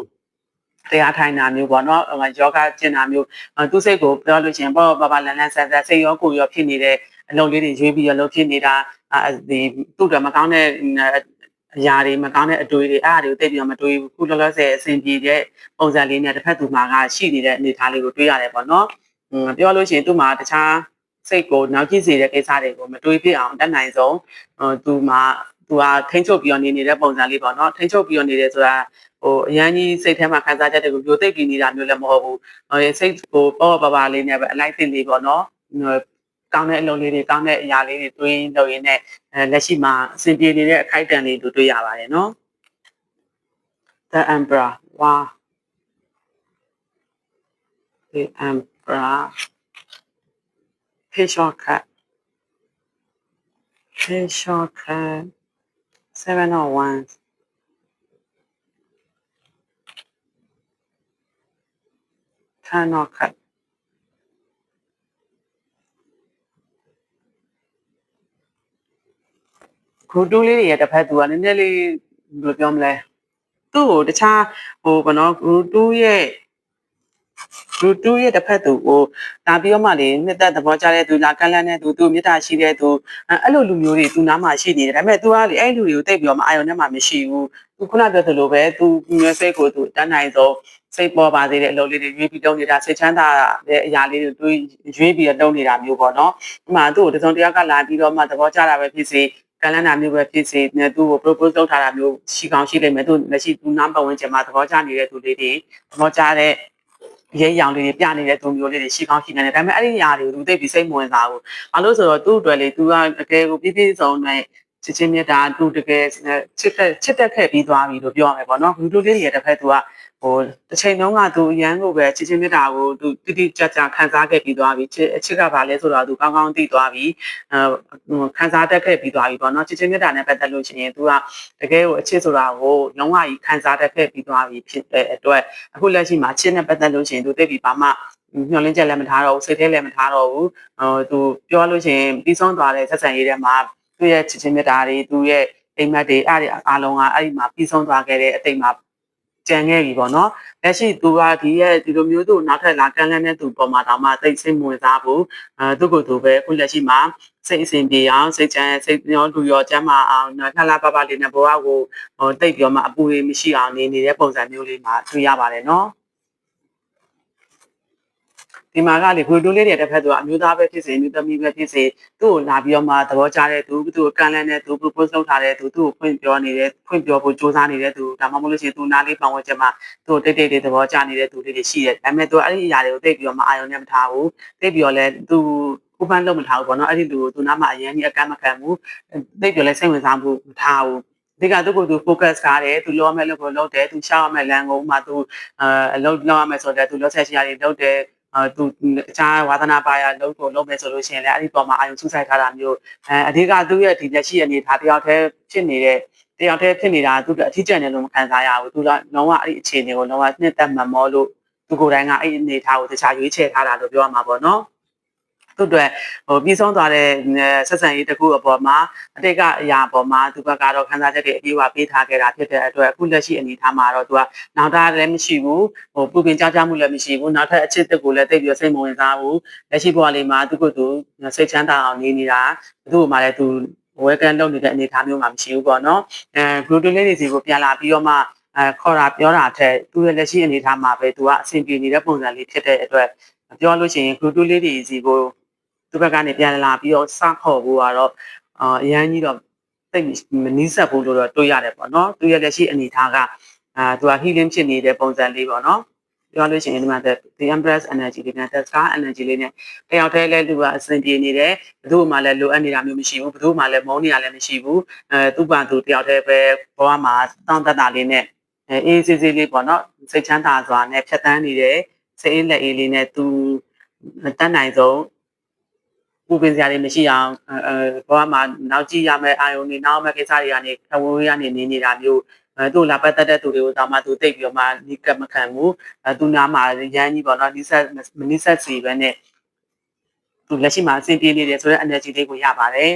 တရားထိုင်တာမျိုးပေါ့နော်ဟိုယောဂကျင့်တာမျိုးသူစိတ်ကိုပြောလို့ရှိရင်ပေါ့ဘာဘာလန်လန်ဆန်ဆန်စိတ်ရောကိုယ်ရောဖြစ်နေတဲ့အလုပ်လေးတွေရွေးပြီးရလုပ်ဖြစ်နေတာဒီသူ့တော်မကောင်းတဲ့အရာတွေမကောင်းတဲ့အတွေ့တွေအဲ့အရာတွေကိုသိပြီးတော့မတွေးဘူးခုလောလောဆယ်အဆင်ပြေတဲ့ပုံစံလေးနဲ့တစ်ဖက်သူမှာကရှိနေတဲ့အနေအထားလေးကိုတွေးရတယ်ပေါ့နော်။ပြောလို့ရှိရင်သူ့မှာတခြားစိတ်ကိုနောက်ကြည့်စေတဲ့ကိစ္စတွေကိုမတွေးဖြစ်အောင်တတ်နိုင်ဆုံးဟိုသူမှာ သူကထိန်းချုပ်ပြီးတော့နေနေတဲ့ပုံစံလေးပေါ့နော်ထိန်းချုပ်ပြီးတော့နေတယ်ဆိုတာဟိုအရန်ကြီးစိတ်ထဲမှာခံစားချက်တွေကိုမျိုးသိပ်ပြီးနေတာမျိုးလည်းမဟုတ်ဘူးဟိုစိတ်ကိုပေါ့ပါပါလေးနဲ့ပဲအလိုက်သိလေးပေါ့နော်ကောင်းတဲ့အလုပ်လေးတွေကောင်းတဲ့အရာလေးတွေတွေးလုပ်ရင်းနဲ့အဲလက်ရှိမှာအဆင်ပြေနေတဲ့အခိုက်အတန့်လေးတို့တွေ့ရပါတယ်နော် The Emperor ဝါ The Emperor Page shortcut Page shortcut Seven of Wands Ten of Cups ဂရုတူးလေးတွေရဲ့တစ်ဖက်သူကနည်းနည်းလေးဘယ်လိုပြောမလဲသူ့ကိုတခြားဟိုဘနော်ဂရု တူးရဲ့ဂရုတူးရဲ့တစ်ဖက်သူကိုဒါပြီးတော့မှလေနှစ်သက်သဘောကျတဲ့သူလာကန့်လန့်တဲ့သူသူမေတ္တာရှိတဲ့သူအဲ့လိုလူမျိုးတွေသူနားမှာရှိနေတယ်ဒါပေမဲ့ तू ကလေအဲ့လူတွေကိုတိတ်ပြီးတော့မအာရုံနဲ့မှမရှိဘူးသူခုနပြောသလိုပဲ तू မျိုးစိတ်ကို तू တန်းနိုင်ဆုံးစိတ်ပေါ်ပါသေးတဲ့အလုပ်လေးတွေရွေးပြီးလုပ်နေတာစိတ်ချမ်းသာတဲ့အရာလေးတွေရွေးပြီးတော့လုပ်နေတာမျိုးပေါ့နော်ဒီမှာသူ့ကိုတစုံတယောက်ကလာပြီးတော့မှသဘောကျတာပဲဖြစ်စေကလန်တာမျိုးပဲဖြစ်စေသူ့ကို propose လုပ်ထားတာမျိုးရှိကောင်းရှိလိမ့်မယ်သူလက်ရှိသူနားပတ်ဝန်းကျင်မှာသဘောကျနေတဲ့သူလေးတွေသဘောကျတဲ့ ရဲရောင်လေးတွေပြနေတဲ့သူမျိုးလေးတွေရှိကောင်းရှိနေတယ်ဒါပေမဲ့အဲ့ဒီຢာတွေကိုသူသိပြီးစိတ်မဝင်စားဘူးဘာလို့ဆိုတော့သူ့အတွက်လေသူကတကယ်ကိုပြည့်ပြည့်စုံနဲ့ချစ်ချင်းမြတ်တာသူတကယ်ချစ်တဲ့ချစ်တက်ခဲ့ပြီးသွားပြီလို့ပြောရမယ်ပေါ့နော်လူလူလေးတွေရဲ့တစ်ဖက်သူက ဟိုတစ်ချိန်လုံးကသူအရန်ကိုပဲချစ်ချင်းမြတ်တာကိုသူတိတိကျကျခံစားခဲ့ပြီးသွားပြီချစ်အချစ်ကဘာလဲဆိုတော့သူကောင်းကောင်းသိသွားပြီအဲခံစားတတ်ခဲ့ပြီးသွားပြီပေါ့နော်ချစ်ချင်းမြတ်တာနဲ့ပတ်သက်လို့ရှိရင်သူကတကယ်ကိုအချစ်ဆိုတာကိုလုံးဝကြီးခံစားတတ်ခဲ့ပြီးသွားပြီဖြစ်တဲ့အတွက်အခုလက်ရှိမှာချစ်နဲ့ပတ်သက်လို့ရှိရင်သူသိပြီဘာမှမျောလင်းချက်လည်းမထားတော့ဘူးစိတ်ထဲလည်းမထားတော့ဘူးဟိုသူပြောလို့ရှိရင်ပြီးဆုံးသွားတဲ့ဆက်ဆံရေးထဲမှာသူ့ရဲ့ချစ်ချင်းမြတ်တာတွေသူ့ရဲ့အိမ်မက်တွေအဲ့ဒီအားလုံးကအဲ့ဒီမှာပြီးဆုံးသွားခဲ့တဲ့အတိတ်မှာ ကြံခဲ့ပြီပေါ့နော်လက်ရှိသူကဒီရဲ့ဒီလိုမျိုးသူ့နောက်ထပ်လာကမ်းလှမ်းတဲ့သူပေါ်မှာတော့မှသိစိတ်မဝင်စားဘူးအဲသူ့ကိုယ်သူပဲအခုလက်ရှိမှာစိတ်အစဉ်ပြေအောင်စိတ်ချမ်းစိတ်ရောလူရောကျမ်းမာအောင်လှလှပပလေးနဲ့ဘဝကိုဟိုတိတ်ပြောမှအပူတွေမရှိအောင်နေနေတဲ့ပုံစံမျိုးလေးမှာတွေ့ရပါတယ်နော် ဒီမှာကလေဂူတိုးလေးတွေတစ်ဖက်သူကအမျိုးသားပဲဖြစ်စေမျိုးသမီးပဲဖြစ်စေသူ့ကိုလာပြီးတော့မှသဘောကျတဲ့သူသူ့ကိုကန်လန်းတဲ့သူ propose လုပ်ထားတဲ့သူသူ့ကိုဖွင့်ပြောနေတဲ့ဖွင့်ပြောဖို့စူးစမ်းနေတဲ့သူဒါမှမဟုတ်လို့ရှိရင်သူနားလေးပတ်ဝန်းကျင်မှာသူ့ကိုတိတ်တိတ်လေးသဘောကျနေတဲ့သူလေးတွေရှိတယ်ဒါပေမဲ့သူအဲ့ဒီအရာတွေကိုသိပြီးတော့မှအာရုံနဲ့မထားဘူးသိပြီးတော့လည်းသူဥပန်းလုံးမထားဘူးပေါ့နော်အဲ့ဒီလူကိုသူနားမှာအရင်ကြီးအကန့်မခံဘူးသိပြီးတော့လည်းစိတ်ဝင်စားမှုမထားဘူးဒီကသူ့ကိုသူ focus ကားတယ်သူလောမဲ့လို့ကိုလုပ်တယ်သူရှောက်ရမဲ့လမ်းကိုမှသူအဲအလုပ်လုပ်ရမဲ့ဆိုတော့သူလောဆက်ရှိရတယ်လုပ်တယ် အဲသူအခြားဝါသနာပါရလုံးကိုလုံးမယ်ဆိုလို့ရှိရင်လည်းအဲ့ဒီပေါ်မှာအာယုံစူးစိုက်ထားတာမျိုးအဲအဓိကသူ့ရဲ့ဒီလက်ရှိအနေထားတယောက်တည်းဖြစ်နေတဲ့တယောက်တည်းဖြစ်နေတာသူအထီးကျန်တယ်လို့မခံစားရဘူးသူကလုံးဝအဲ့ဒီအခြေအနေကိုလုံးဝနှစ်သက်မှမောလို့သူကိုယ်တိုင်ကအဲ့ဒီအနေထားကိုတခြားရွေးချယ်ထားတာလို့ပြောရမှာပေါ့နော် သူ့အတွက်ဟိုပြီးဆုံးသွားတဲ့ဆက်ဆံရေးတစ်ခုအပေါ်မှာအတိတ်ကအရာအပေါ်မှာသူဘက်ကတော့ခန်းစားချက်တွေအပြေးအဝပေးထားခဲ့တာဖြစ်တဲ့အတွက်အခုလက်ရှိအနေအထားမှာတော့သူကနောက်တာလည်းမရှိဘူးဟိုပူပင်ကြောက်ကြမှုလည်းမရှိဘူးနောက်ထပ်အချစ်တက်ကိုလည်းတိတ်ပြီးစိတ်မဝင်စားဘူးလက်ရှိဘဝလေးမှာသူကသူစိတ်ချမ်းသာအောင်နေနေတာဘယ်သူ့မှလည်းသူဝဲကန်လုပ်နေတဲ့အနေအထားမျိုးမှမရှိဘူးပေါ့နော်အဲဂလူတိုလေးတွေစီကိုပြန်လာပြီးတော့မှအဲခေါ်တာပြောတာထက်သူရဲ့လက်ရှိအနေအထားမှာပဲသူကအဆင်ပြေနေတဲ့ပုံစံလေးဖြစ်တဲ့အတွက်ပြောလို့ရှိရင်ဂလူတိုလေးတွေစီကို သူဘက်ကနေပြန်လာပြီးတော့စခေါ်ဖို့ကတော့အာအရန်ကြီးတော့သိမနီးစပ်ဘူးလို့တော့တွေးရတယ်ပေါ့နော်သူရဲ့လက်ရှိအနေအထားကအာသူက healing ဖြစ်နေတဲ့ပုံစံလေးပေါ့နော်ပြောလို့ရှိရင်ဒီမှာ the empress energy ဒီက the star energy လေးနဲ့တယောက်တည်းလဲသူကအစဉ်ပြေနေတယ်ဘယ်သူမှလည်းလိုအပ်နေတာမျိုးမရှိဘူးဘယ်သူမှလည်းမုန်းနေတာလည်းမရှိဘူးအဲသူ့ဘာသူတယောက်တည်းပဲဘဝမှာတောင်းတတာလေးနဲ့အေးစေးစေးလေးပေါ့နော်စိတ်ချမ်းသာစွာနဲ့ဖြတ်တန်းနေတယ်စိတ်အေးလက်အေးလေးနဲ့သူတတ်နိုင်ဆုံး ပူပင်စရာတွေမရှိအောင်အဲဘောမှာနောက်ကြည့်ရမယ့်အာယုန်တွေနောက်မဲ့ကိစ္စတွေကနေခဝေးရနေနေနေတာမျိုးအဲသူ့လာပတ်သက်တဲ့သူတွေကိုတောင်မှသူသိပြီးတော့မှနီးကပ်မခံဘူးအဲသူနားမှာရမ်းကြီးပေါ့နော်နီးဆက်မနီးဆက်စီပဲနဲ့သူလက်ရှိမှာအဆင်ပြေနေတယ်ဆိုတဲ့ energy လေးကိုရပါတယ်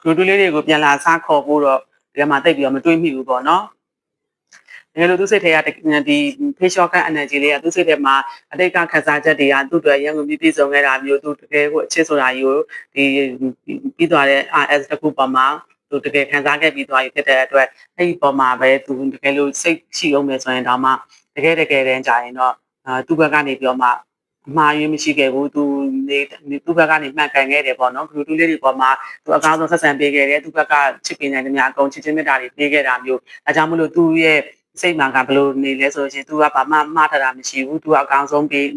ဂရုတူလေးတွေကိုပြန်လာစားခေါ်ဖို့တော့ဒီမှာတိတ်ပြီးတော့မတွေးမိဘူးပေါ့နော် တကယ်လို့သူစိတ်ထဲကဒီ facial cut energy လေးကသူစိတ်ထဲမှာအတိတ်ကခန်းစားချက်တွေကသူ့အတွက်ရန်ကုန်ပြည်ပြည်စုံခဲ့တာမျိုးသူတကယ်ကိုအချစ်ဆိုတာကြီးကိုဒီပြီးသွားတဲ့ RS တခုပေါ်မှာသူတကယ်ခံစားခဲ့ပြီးသွားပြီဖြစ်တဲ့အတွက်အဲ့ဒီပေါ်မှာပဲသူတကယ်လို့စိတ်ရှိအောင်မယ်ဆိုရင်တော့မှတကယ်တကယ်တန်းကြရင်တော့အာသူ့ဘက်ကနေပြီးတော့မှအမှားယွင်းမရှိခဲ့ဘူးသူနေသူ့ဘက်ကနေမှန်ကန်ခဲ့တယ်ပေါ့နော်ဂလူတူလေးတွေပေါ်မှာသူအကောင်းဆုံးဆက်ဆံပေးခဲ့တယ်သူ့ဘက်ကချစ်ပေးနိုင်တဲ့များအကုန်ချစ်ချင်းမြတ်တာတွေပေးခဲ့တာမျိုးအဲကြောင့်မလို့သူ့ရဲ့ စိတ်မှန်ကဘယ်လိုနေလဲဆိုရင် तू ကဘာမှမှားထတာမရှိဘူး तू ကအကောင်းဆုံးပေး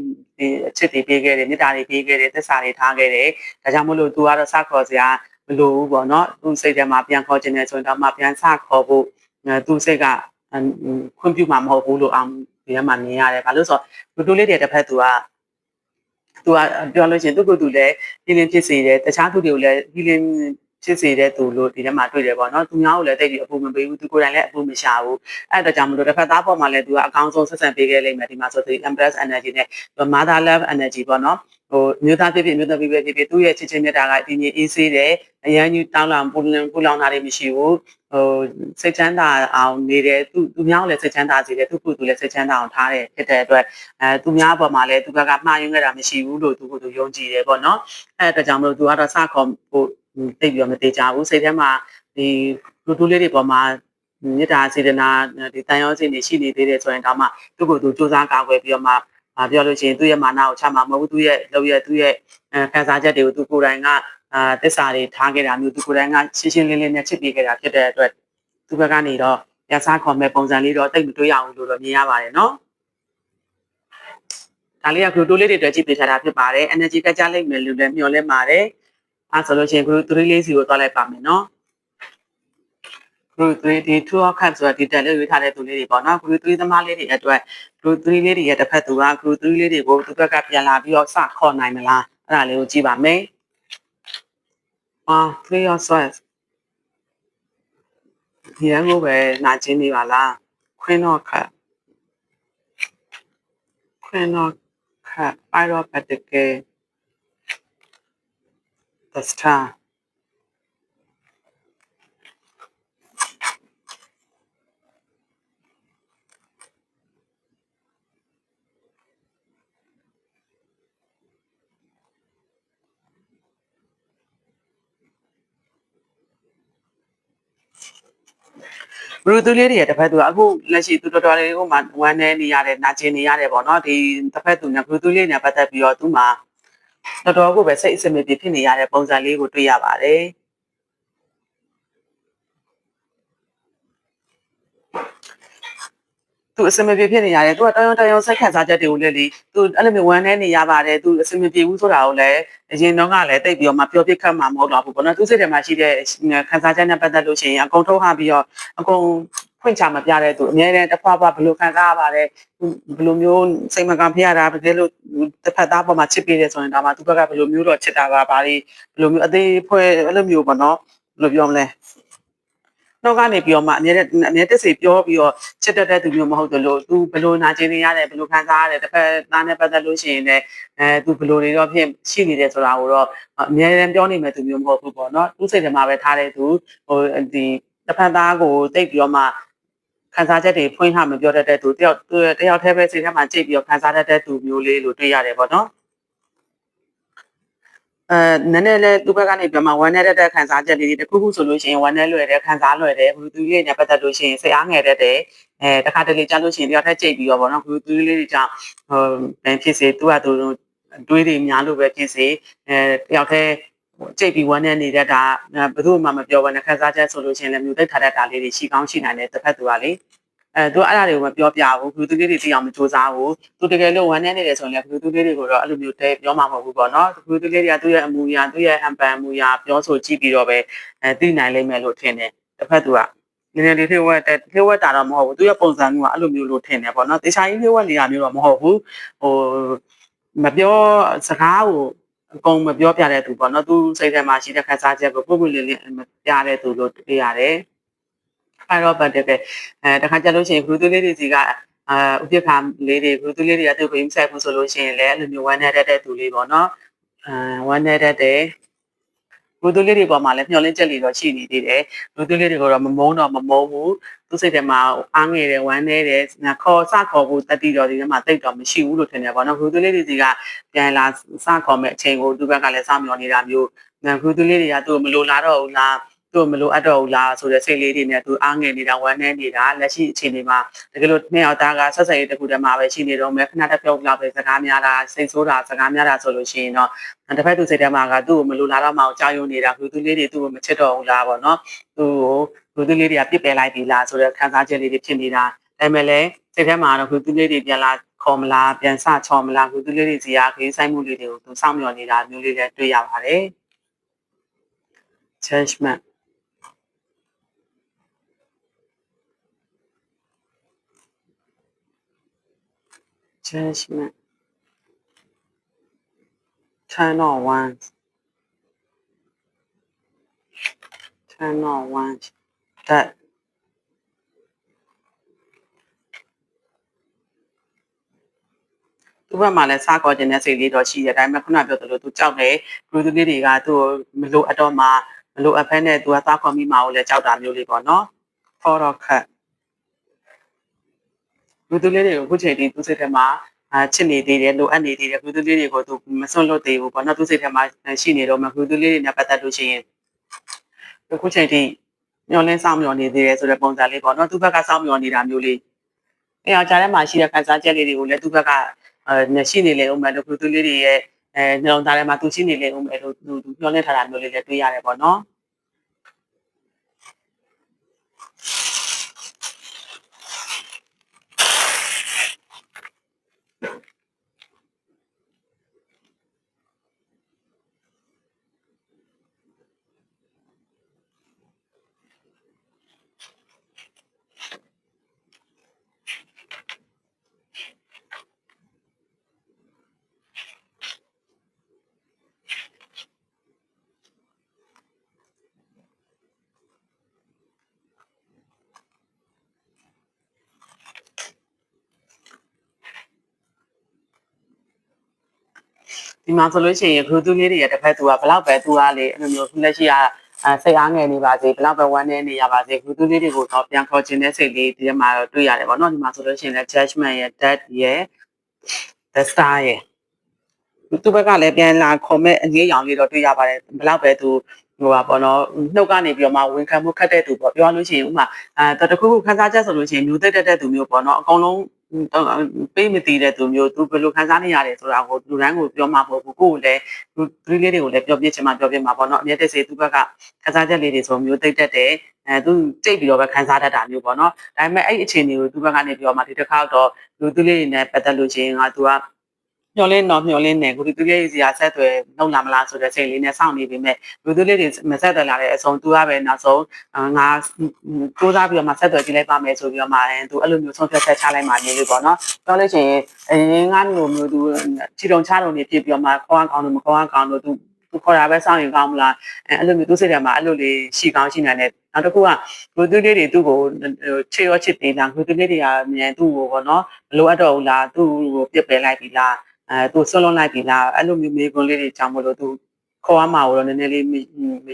အချစ်တွေပေးခဲ့တယ်မေတ္တာတွေပေးခဲ့တယ်သစ္စာတွေထားခဲ့တယ်ဒါကြောင့်မလို့ तू ကတော့စခေါ်စရာမလိုဘူးပေါ့နော် तू စိတ်ထဲမှာပြန်ခေါ်ခြင်းနဲ့ဆိုရင်တော့မှပြန်စခေါ်ဖို့ तू စိတ်ကခွင့်ပြုမှာမဟုတ်ဘူးလို့အောင်ဒီထဲမှာမြင်ရတယ်ဘာလို့ဆိုတော့လူတူလေးတွေတစ်ဖက် तू ကသူကပြောလို့ရှိရင်သူ့ကိုယ်သူလည်းဟီလင်းဖြစ်စေတယ်တခြားသူတွေကိုလည်းဟီလင်း ဖြစ်စေတဲ့သူလို့ဒီထဲမှာတွေ့တယ်ပေါ့နော်သူများကိုလည်းတိတ်ပြီးအပူမပေးဘူးသူကိုယ်တိုင်လည်းအပူမရှာဘူးအဲ့ဒါကြောင့်မလို့တစ်ဖက်သားပေါ်မှာလည်းသူကအကောင်းဆုံးဆက်ဆံပေးခဲ့လိမ့်မယ်ဒီမှာဆိုသူ empress energy နဲ့ mother love energy ပေါ့နော်ဟိုမြို့သားဖြစ်ဖြစ်မြို့သားဖြစ်ဖြစ်ဖြစ်သူ့ရဲ့ချစ်ချင်းမြတ်တာကဒီနေ့အေးဆေးတယ်အရန်ကြီးတောင်းလောင်ပူလန်ပူလောင်တာတွေမရှိဘူးဟိုစိတ်ချမ်းသာအောင်နေတယ်သူသူများကိုလည်းစိတ်ချမ်းသာစေတယ်သူကိုယ်သူလည်းစိတ်ချမ်းသာအောင်ထားတယ်ဖြစ်တဲ့အတွက်အဲသူများအပေါ်မှာလည်းသူကကမှားယွင်းခဲ့တာမရှိဘူးလို့သူကသူယုံကြည်တယ်ပေါ့နော်အဲ့ဒါကြောင့်မလို့သူကတော့စခေါ်ဟို သိပြီးတော့မသေးကြဘူးစိတ်ထဲမှာဒီလူတူလေးတွေပေါ်မှာမေတ္တာစေတနာဒီတန်ရောစင်တွေရှိနေသေးတယ်ဆိုရင်တော့မှသူ့ကိုယ်သူစူးစမ်းကာကွယ်ပြီးတော့မှပြောလို့ရှိရင်သူ့ရဲ့မာနကိုချမှာမဟုတ်ဘူးသူ့ရဲ့လုပ်ရဲ့သူ့ရဲ့ခံစားချက်တွေကိုသူကိုယ်တိုင်ကအာတစ္ဆာတွေထားခဲ့တာမျိုးသူကိုယ်တိုင်ကရှင်းရှင်းလင်းလင်းနဲ့ချစ်ပေးခဲ့တာဖြစ်တဲ့အတွက်သူဘက်ကနေတော့ရစားခေါ်မဲ့ပုံစံလေးတော့တိတ်မတွေးရဘူးလို့တော့မြင်ရပါတယ်နော်ဒါလေးကဂလူတိုလေးတွေတွေ့ကြည့်ပေးထားတာဖြစ်ပါတယ် energy ကကြလိမ့်မယ်လို့လည်းမျှော်လင့်ပါတယ် အဲဆိုလို့ရှိရင် group 3လေးစီကိုသွားလိုက်ပါမယ်နော် group 3ဒီ2 of cups ဆိုတာဒီတက်လေးရွေးထားတဲ့သူလေးတွေပေါ့နော် group 3သမားလေးတွေအတွက် group 3လေးတွေရဲ့တစ်ဖက်သူက group 3လေးတွေကိုသူ့ဘက်ကပြန်လာပြီးတော့စခေါ်နိုင်မလားအဲ့ဒါလေးကိုကြည့်ပါမယ်အာ3 of swords ဒီရန်ကိုပဲနာကျင်နေပါလား queen of cups queen of cups five of pentacles the star ဘလူးသူလေးတွေရဲ့တစ်ဖက်သူကအခုလက်ရှိသူတော်တော်လေးဟိုမှာဝမ်းနေနေရတယ်နာကျင်နေရတယ်ပေါ့နော်ဒီတစ်ဖက်သူနဲ့ဘလူးသူလေးနဲ့ပတ်သက်ပြီးတော့သူ့မှာ တော်တော်ကိုပဲစိတ်အစင်မပြေဖြစ်နေရတဲ့ပုံစံလေးကိုတွေ့ရပါတယ်သူအစမပြေဖြစ်နေရတယ်သူကတယုံတယုံစိတ်ခံစားချက်တွေကိုလည်းလေသူအဲ့လိုမျိုးဝမ်းနေနေရပါတယ်သူအစမပြေဘူးဆိုတာကိုလည်းအရင်တော့ကလည်းတိတ်ပြီးတော့မှပြောပြခတ်မှာမဟုတ်တော့ဘူးပေါ့နော်သူစိတ်ထဲမှာရှိတဲ့ခံစားချက်နဲ့ပတ်သက်လို့ရှိရင်အကုန်ထုတ်ဟပြီးတော့အကုန် ဖွင့်ချမပြတဲ့သူအများနဲ့တစ်ဖွာဖွာဘယ်လိုခံစားရပါတယ်ဘယ်လိုမျိုးစိတ်မကောင်းဖြစ်ရတာတကယ်လို့တစ်ဖက်သားပေါ်မှာချစ်ပေးတယ်ဆိုရင်ဒါမှသူဘက်ကဘယ်လိုမျိုးတော့ချစ်တာပါဘာတွေဘယ်လိုမျိုးအသေးဖွဲ့အဲ့လိုမျိုးပေါ့နော်ဘယ်လိုပြောမလဲနှုတ်ကနေပြီးတော့မှအမြဲတမ်းအမြဲတက်စီပြောပြီးတော့ချစ်တတ်တဲ့သူမျိုးမဟုတ်တယ်လို့သူဘယ်လိုနာကျင်နေရတယ်ဘယ်လိုခံစားရတယ်တစ်ဖက်သားနဲ့ပတ်သက်လို့ရှိရင်လည်းအဲသူဘယ်လိုတွေတော့ဖြစ်ရှိနေတယ်ဆိုတာကိုတော့အမြဲတမ်းပြောနေမယ်သူမျိုးမဟုတ်ဘူးပေါ့နော်သူစိတ်ထဲမှာပဲထားတဲ့သူဟိုဒီတစ်ဖက်သားကိုတိတ်ပြီးတော့မှ ခံစားချက်တွေဖွင့်ဟမပြောတတ်တဲ့သူတယောက်တယောက်တည်းပဲစိတ်ထဲမှာကြိတ်ပြီးတော့ခံစားတတ်တဲ့သူမျိုးလေးလို့တွေ့ရတယ်ပေါ့နော်အဲနည်းနည်းလေးသူ့ဘက်ကနေပြမဝမ်းနဲ့တဲ့ခံစားချက်လေးတွေတခုခုဆိုလို့ရှိရင်ဝမ်းနဲ့လွယ်တဲ့ခံစားလွယ်တဲ့ဘလူးသူလေးနဲ့ပတ်သက်လို့ရှိရင်စိတ်အားငယ်တတ်တယ်အဲတခါတလေကြားလို့ရှိရင်တယောက်ထက်ကြိတ်ပြီးတော့ဗောနော်ဘလူးသူလေးတွေကြောင့်ဟိုဘယ်ဖြစ်စေသူကသူတွေးတွေများလို့ပဲဖြစ်စေအဲတယောက်ထက် ကြိတ်ပြီးဝမ်းနဲ့နေတဲ့ဒါဘယ်သူမှမပြောဘဲနဲ့ခံစားချက်ဆိုလို့ရှိရင်လည်းမြူသိထားတဲ့ဒါလေးတွေရှိကောင်းရှိနိုင်တယ်တစ်ဖက်သူကလေအဲသူအဲ့ဒါတွေကိုမပြောပြဘူးဘလူးသူလေးတွေသိအောင်မစူးစမ်းဘူးသူတကယ်လို့ဝမ်းနေနေတယ်ဆိုရင်လည်းဘလူးသူလေးတွေကိုတော့အဲ့လိုမျိုးတဲပြောမှာမဟုတ်ဘူးပေါ့နော်ဘလူးသူလေးတွေကသူ့ရဲ့အမူအရာသူ့ရဲ့ဟန်ပန်အမူအရာပြောဆိုကြည့်ပြီးတော့ပဲအဲသိနိုင်လိမ့်မယ်လို့ထင်တယ်တစ်ဖက်သူကနည်းနည်းလေးလှည့်ဝက်တဲ့လှည့်ဝက်တာတော့မဟုတ်ဘူးသူရဲ့ပုံစံကအဲ့လိုမျိုးလို့ထင်တယ်ပေါ့နော်တေချာကြီးလှည့်ဝက်နေတာမျိုးတော့မဟုတ်ဘူးဟိုမပြောစကားကို အကုန်မပြောပြတဲ့သူပေါ့နော်သူစိတ်ထဲမှာရှိတဲ့ခံစားချက်ကိုပုပ်ပုလေးလေးမပြတဲ့သူလို့တွေ့ရတယ်အဲ့တော့ပတ်တကယ်အဲတခါကြလို့ရှိရင်ဂရုသွေးလေးတွေစီကအာဥပ္ပခါလေးတွေဂရုသွေးလေးတွေကသူ့ကိုမဆိုင်ဘူးဆိုလို့ရှိရင်လည်းအဲ့လိုမျိုးဝမ်းနေတဲ့တဲ့သူလေးပေါ့နော်အာဝမ်းနေတဲ့တဲ့ လူသွေးလေးတွေပေါ်မှာလည်းမျောလင်းချက်လေးတော့ရှိနေသေးတယ်လူသွေးလေးတွေကိုတော့မမုန်းတော့မမုန်းဘူးသူစိတ်ထဲမှာအားငယ်တယ်ဝမ်းနေတယ်ခေါ်စခေါ်ဖို့တတိတော်ဒီထဲမှာတိတ်တော့မရှိဘူးလို့ထင်တယ်ပေါ့နော်လူသွေးလေးတွေစီကပြန်လာစခေါ်မဲ့အချိန်ကိုသူ့ဘက်ကလည်းစမျောနေတာမျိုးလူသွေးလေးတွေကသူ့ကိုမလိုလားတော့ဘူးလား သူ့မလိုအပ်တော့ဘူးလားဆိုတဲ့စိတ်လေးတွေနဲ့သူအားငယ်နေတာဝမ်းနေနေတာလက်ရှိအခြေအနေမှာတကယ်လို့နှစ်ယောက်သားကဆက်ဆံရေးတစ်ခုတည်းမှာပဲရှိနေတော့မယ်ခဏတစ်ပြုတ်လောက်ပဲစကားများတာစိတ်ဆိုးတာစကားများတာဆိုလို့ရှိရင်တော့တစ်ဖက်သူစိတ်ထဲမှာကသူ့ကိုမလိုလားတော့မှကြောက်ရွံ့နေတာလူသူလေးတွေသူ့ကိုမချစ်တော့ဘူးလားပေါ့နော်သူ့ကိုလူသူလေးတွေကပြစ်ပယ်လိုက်ပြီလားဆိုတဲ့ခံစားချက်လေးတွေဖြစ်နေတာဒါပေမဲ့လည်းစိတ်ထဲမှာတော့လူသူလေးတွေပြန်လာခေါ်မလားပြန်စချော်မလားလူသူလေးတွေစီကခေးဆိုင်မှုလေးတွေကိုသူစောင့်မျှော်နေတာမျိုးလေးလည်းတွေ့ရပါတယ် judgment judgment turn on ones turn on ones that သူ့ဘက်မှာလည်းစားခေါ်ခြင်းတဲ့စိတ်လေးတော့ရှိတယ်ဒါပေမဲ့ခုနပြောသလိုသူကြောက်တယ်ဂရုသူလေးတွေကသူ့မလိုအပ်တော့မှမလိုအပ်ဖက်နဲ့သူကစားခေါ်မိမှာကိုလည်းကြောက်တာမျိုးလေးပေါ့နော် for of cut လူသူလေးတွေကိုအခုချိန်ထိသူစိတ်ထဲမှာအာချစ်နေသေးတယ်လိုအပ်နေသေးတယ်လူသူလေးတွေကိုသူမစွန့်လွတ်သေးဘူးပေါ့နော်သူစိတ်ထဲမှာရှိနေတော့မှလူသူလေးတွေနဲ့ပတ်သက်လို့ရှိရင်အခုချိန်ထိမျောလင်းဆောင်မျောနေသေးတယ်ဆိုတဲ့ပုံစံလေးပေါ့နော်သူဘက်ကဆောင်မျောနေတာမျိုးလေးအဲအောင်ကြားထဲမှာရှိတဲ့ခံစားချက်လေးတွေကိုလည်းသူဘက်ကအဲရှိနေလေဦးမယ်လို့လူသူလေးတွေရဲ့အဲနှလုံးသားထဲမှာသူရှိနေလေဦးမယ်လို့သူမျောလင်းထားတာမျိုးလေးလည်းတွေ့ရတယ်ပေါ့နော် ဒီ မှာဆိုလို့ရှိရင် group 2လေးတွေရဲ့တစ်ဖက်သူကဘလောက်ပဲသူကလေအဲ့လိုမျိုးခုလက်ရှိကအဲစိတ်အားငယ်နေပါစေဘလောက်ပဲဝမ်းနေနေရပါစေ group 2လေးတွေကိုတော့ပြန်ခေါ်ခြင်းတဲ့စိတ်လေးဒီထဲမှာတော့တွေ့ရတယ်ပေါ့နော်ဒီမှာဆိုလို့ရှိရင်လည်း judgment ရဲ့ death ရဲ့ the star ရဲ့သူဘက်ကလည်းပြန်လာခေါ်မဲ့အငေးရောင်လေးတော့တွေ့ရပါတယ်ဘလောက်ပဲသူဟိုပါပေါ့နော်နှုတ်ကနေပြီးတော့မှဝန်ခံမှုခတ်တဲ့သူပေါ့ပြောလို့ရှိရင်ဥမာအဲတတခုခုခန်းစားချက်ဆိုလို့ရှိရင်မျိုးသက်တဲ့သူမျိုးပေါ့နော်အကုန်လုံး ပေးမတည်တဲ့သူမျိုးသူဘယ်လိုခံစားနေရတယ်ဆိုတာကိုလူတိုင်းကိုပြောမှာမဟုတ်ဘူးကိုယ်ကိုလည်းလူသူလေးတွေကိုလည်းပြောပြချင်မှပြောပြမှာပေါ့နော်အမြဲတစေသူဘက်ကခံစားချက်လေးတွေဆိုမျိုးသိတတ်တယ်အဲသူကြိတ်ပြီးတော့ပဲခံစားတတ်တာမျိုးပေါ့နော်ဒါပေမဲ့အဲ့အခြေအနေကိုသူဘက်ကနေပြောမှဒီတစ်ခါတော့လူသူလေးတွေနဲ့ပတ်သက်လို့ချင်းကသူက မျောလင်းတော့မျောလင်းနေကိုဒီသူလေးစီကဆက်သွယ်နှုတ်လာမလားဆိုတဲ့စိတ်လေးနဲ့စောင့်နေပေမဲ့လူသူလေးတွေမဆက်သွယ်လာတဲ့အဆုံးသူကပဲနောက်ဆုံးငါစူးစမ်းပြီးတော့မှဆက်သွယ်ကြည့်လိုက်ပါမယ်ဆိုပြီးတော့မှသူအဲ့လိုမျိုးဆုံးဖြတ်ချက်ချလိုက်မှနေလို့ပေါ့နော်ပြောလို့ရှိရင်အရင်ကမျိုးမျိုးသူခြေတုံချတုံနေဖြစ်ပြီးတော့မှခေါင်းကောင်းလို့မခေါင်းကောင်းလို့သူသူခေါ်တာပဲစောင့်ရင်ကောင်းမလားအဲအဲ့လိုမျိုးသူစိတ်ထဲမှာအဲ့လိုလေးရှိကောင်းရှိနိုင်တယ်နောက်တစ်ခုကလူသူလေးတွေသူ့ကိုချေရောချစ်သေးလားလူသူလေးတွေကမြန်သူ့ကိုပေါ့နော်မလိုအပ်တော့ဘူးလားသူ့ကိုပြစ်ပယ်လိုက်ပြီလား အဲသူဆွလွန်လိုက်ပြီလားအဲ့လိုမျိုးမေးခွန်းလေးတွေကြောင့်မလို့သူခေါ်ရမှာတော့နည်းနည်းလေးမ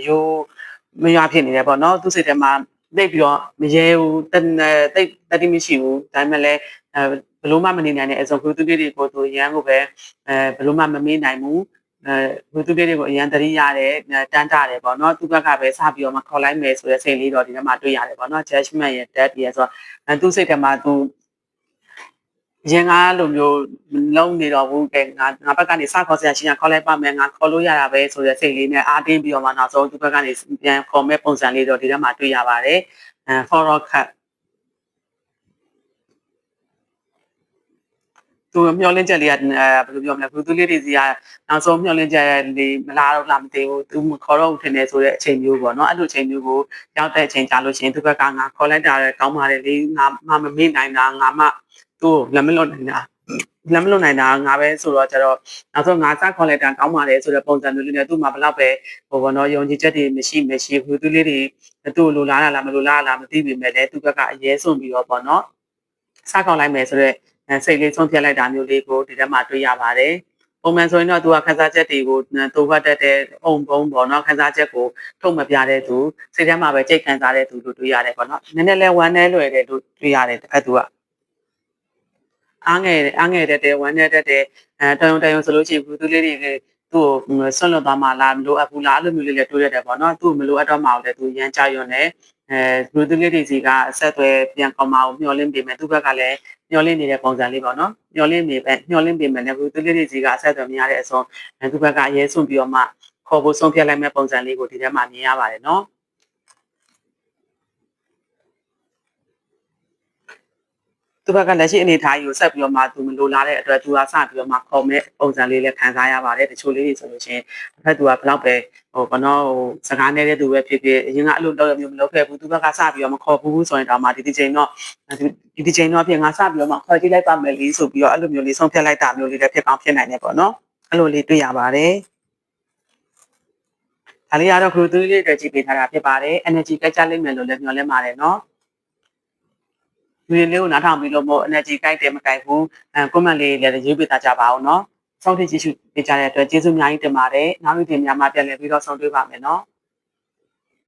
ယိုးမရဖြစ်နေတယ်ပေါ့နော်သူစိတ်ထဲမှာသိပြီးတော့မရဲဘူးတိတ်တတိမရှိဘူးဒါပေမဲ့လည်းအဲဘလို့မှမနေနိုင်တဲ့အစုံခုသူလေးတွေကိုသူရန်ကိုပဲအဲဘလို့မှမမေးနိုင်ဘူးအဲဘသူလေးတွေကိုအရန်တရိရတယ်တန်းတာတယ်ပေါ့နော်သူဘက်ကပဲစပြီးတော့မှခေါ်လိုက်မယ်ဆိုတဲ့စိတ်လေးတော့ဒီထဲမှာတွေ့ရတယ်ပေါ့နော် judgment ရဲ့ death ရဲ့ဆိုတော့သူစိတ်ထဲမှာသူ ရင်ကားလိုမျိုးလုံးနေတော့ဘူးကဲငါငါဘက်ကနေစခေါ်ဆရာရှင်ကခေါ်လိုက်ပါမယ်ငါခေါ်လို့ရတာပဲဆိုတဲ့စိတ်လေးနဲ့အားတင်းပြီးတော့မှနောက်ဆုံးသူဘက်ကနေပြန်ခေါ်မဲ့ပုံစံလေးတော့ဒီထဲမှာတွေ့ရပါတယ်အဲ forward cut သူမျောလင်းချက်လေးကအဲဘယ်လိုပြောမလဲဘလူးသူလေးတွေစီကနောက်ဆုံးမျောလင်းချက်လေးမလာတော့လားမသိဘူးသူခေါ်တော့ထင်တယ်ဆိုတဲ့အချိန်မျိုးပေါ့နော်အဲ့လိုအချိန်မျိုးကိုရောက်တဲ့အချိန်ကြာလို့ရှိရင်သူဘက်ကငါခေါ်လိုက်တာကောင်းပါတယ်လေငါမမမေ့နိုင်တာငါမှ သူ့လက်မလွတ်နိုင်တာလက်မလွတ်နိုင်တာငါပဲဆိုတော့ကျတော့နောက်ဆုံးငါစခေါ်လိုက်တာကောင်းပါတယ်ဆိုတဲ့ပုံစံမျိုးလေးနဲ့သူ့မှာဘလောက်ပဲဟိုဘောနော်ယုံကြည်ချက်တွေမရှိမရှိဘူးသူလေးတွေသူ့လိုလားလားမလိုလားလားမသိပေမဲ့လည်းသူ့ဘက်ကအရေးဆုံးပြီးတော့ပေါ့နော်စခေါ်လိုက်မယ်ဆိုတော့စိတ်လေးဆုံးဖြတ်လိုက်တာမျိုးလေးကိုဒီထဲမှာတွေ့ရပါတယ်ပုံမှန်ဆိုရင်တော့သူကခန်းစားချက်တွေကိုသူဖတ်တတ်တဲ့အုံပုံပေါ့နော်ခန်းစားချက်ကိုထုတ်မပြတဲ့သူစိတ်ထဲမှာပဲကြိတ်ခန်းစားတဲ့သူလို့တွေ့ရတယ်ပေါ့နော်နည်းနည်းလဲဝမ်းနဲလွယ်တယ်လို့တွေ့ရတယ်တစ်ခါသူက အားငယ်အားငယ်တဲ့တဲ့ဝမ်းနေတဲ့တဲ့အဲတယုံတယုံဆိုလို့ရှိရင်ဘူးသူလေးတွေသူ့ကိုဆွန့်လွတ်သွားမှလားမလိုအပ်ဘူးလားအဲ့လိုမျိုးလေးလည်းတွေးရတယ်ပေါ့နော်သူ့မလိုအပ်တော့မှလည်းသူရမ်းကြရွံ့နေအဲလူသူလေးတွေစီကအဆက်အသွယ်ပြန်ကောင်းမအောင်မျှော်လင့်ပေးမယ်သူဘက်ကလည်းမျှော်လင့်နေတဲ့ပုံစံလေးပေါ့နော်မျှော်လင့်နေပဲမျှော်လင့်ပေးမယ်လည်းလူသူလေးတွေစီကအဆက်အသွယ်မရတဲ့အဆုံးသူဘက်ကအရေးဆုံးပြီးတော့မှခေါ်ဖို့ဆုံးဖြတ်လိုက်မဲ့ပုံစံလေးကိုဒီထဲမှာမြင်ရပါတယ်နော် သူဘက်ကလက်ရှိအနေထားကြီးကိုဆက်ပြီးတော့မှသူမလိုလားတဲ့အတွက်သူကစပြီးတော့မှခေါ်မဲ့ပုံစံလေးလည်းခံစားရပါတယ်တချို့လေးတွေဆိုလို့ရှိရင်တစ်ဖက်သူကဘလောက်ပဲဟိုဘနော်ဟိုစကားနေတဲ့သူပဲဖြစ်ဖြစ်အရင်ကအလုပ်လုပ်ရမျိုးမလုပ်ခဲ့ဘူးသူဘက်ကစပြီးတော့မခေါ်ဘူးဆိုရင်တော့မှဒီဒီချိန်တော့ဒီဒီချိန်တော့ဖြစ်ငါစပြီးတော့မှခေါ်ကြည့်လိုက်ပါမယ်လေးဆိုပြီးတော့အဲ့လိုမျိုးလေးဆုံးဖြတ်လိုက်တာမျိုးလေးလည်းဖြစ်ကောင်းဖြစ်နိုင်တယ်ပေါ့နော်အဲ့လိုလေးတွေ့ရပါတယ်ဒါလေးကတော့ group 3လေးအတွက်ကြည့်ပေးထားတာဖြစ်ပါတယ် energy ကကြလိမ့်မယ်လို့လည်းမျှော်လင့်ပါတယ်နော်လူ တွေလေးကိုနားထောင်ပြီးလို့မို့ energy ကြိုက်တယ်မကြိုက်ဘူးအဲ comment လေးလည်းရေးပေးသားကြပါအောင်နော်စောင့်ထိကြည့်ရှုပေးကြတဲ့အတွက်ကျေးဇူးအများကြီးတင်ပါတယ်နောက်နေ့တင်များမှာပြန်လည်ပြီးတော့ဆောင်တွေ့ပါမယ်နော်